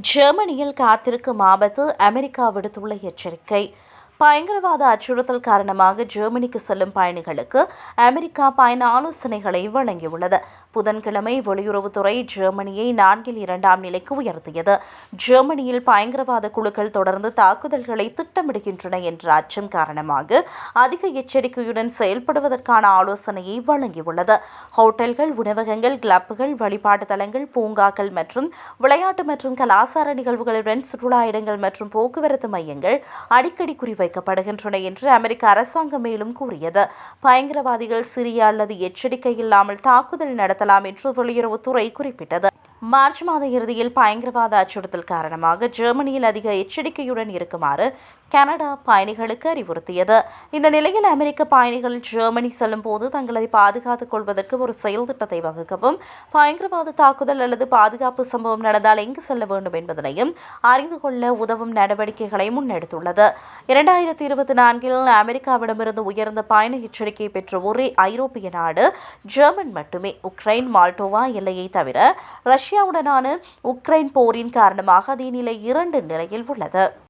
ஜெர்மனியில் காத்திருக்கும் ஆபத்து அமெரிக்கா விடுத்துள்ள எச்சரிக்கை. பயங்கரவாத அச்சுறுத்தல் காரணமாக ஜெர்மனிக்கு செல்லும் பயணிகளுக்கு அமெரிக்கா பயண ஆலோசனைகளை வழங்கியுள்ளது. புதன்கிழமை வெளியுறவுத்துறை ஜெர்மனியை நான்கில் இரண்டாம் நிலைக்கு உயர்த்தியது. ஜெர்மனியில் பயங்கரவாத குழுக்கள் தொடர்ந்து தாக்குதல்களை திட்டமிடுகின்றன என்ற அச்சம் காரணமாக அதிக எச்சரிக்கையுடன் செயல்படுவதற்கான ஆலோசனையை வழங்கியுள்ளது. ஹோட்டல்கள் உணவகங்கள் கிளப்புகள் வழிபாட்டு தலங்கள் பூங்காக்கள் மற்றும் விளையாட்டு மற்றும் கலாச்சார நிகழ்வுகளுடன் சுற்றுலா இடங்கள் மற்றும் போக்குவரத்து மையங்கள் அடிக்கடி வைக்கப்படுகின்றன என்று அமெரிக்க அரசாங்கம் மேலும் கூறியது. பயங்கரவாதிகள் சிறிய அல்லது எச்சரிக்கை இல்லாமல் தாக்குதல் நடத்தலாம் என்று வெளியுறவுத்துறை குறிப்பிட்டது. மார்ச் மாத இறுதியில் பயங்கரவாத அச்சுறுத்தல் காரணமாக ஜெர்மனியில் அதிக எச்சரிக்கையுடன் இருக்குமாறு கனடா பயணிகளுக்கு அறிவுறுத்தியது. இந்த நிலையில் அமெரிக்க பயணிகள் ஜெர்மனி செல்லும் போது தங்களை பாதுகாத்துக் கொள்வதற்கு ஒரு செயல் திட்டத்தை வகுக்கவும் பயங்கரவாத தாக்குதல் அல்லது பாதுகாப்பு சம்பவம் நடந்தால் எங்கு செல்ல வேண்டும் என்பதனையும் அறிந்து கொள்ள உதவும் நடவடிக்கைகளை முன்னெடுத்துள்ளது. இரண்டாயிரத்தி இருபத்தி நான்கில் அமெரிக்காவிடமிருந்து உயர்ந்த பயண எச்சரிக்கையை பெற்ற ஒரே ஐரோப்பிய நாடு ஜெர்மன் மட்டுமே. உக்ரைன் மால்டோவா எல்லையை தவிர ரஷ்யாவுடனான உக்ரைன் போரின் காரணமாக அதே நிலை இரண்டு நிலையில் உள்ளது.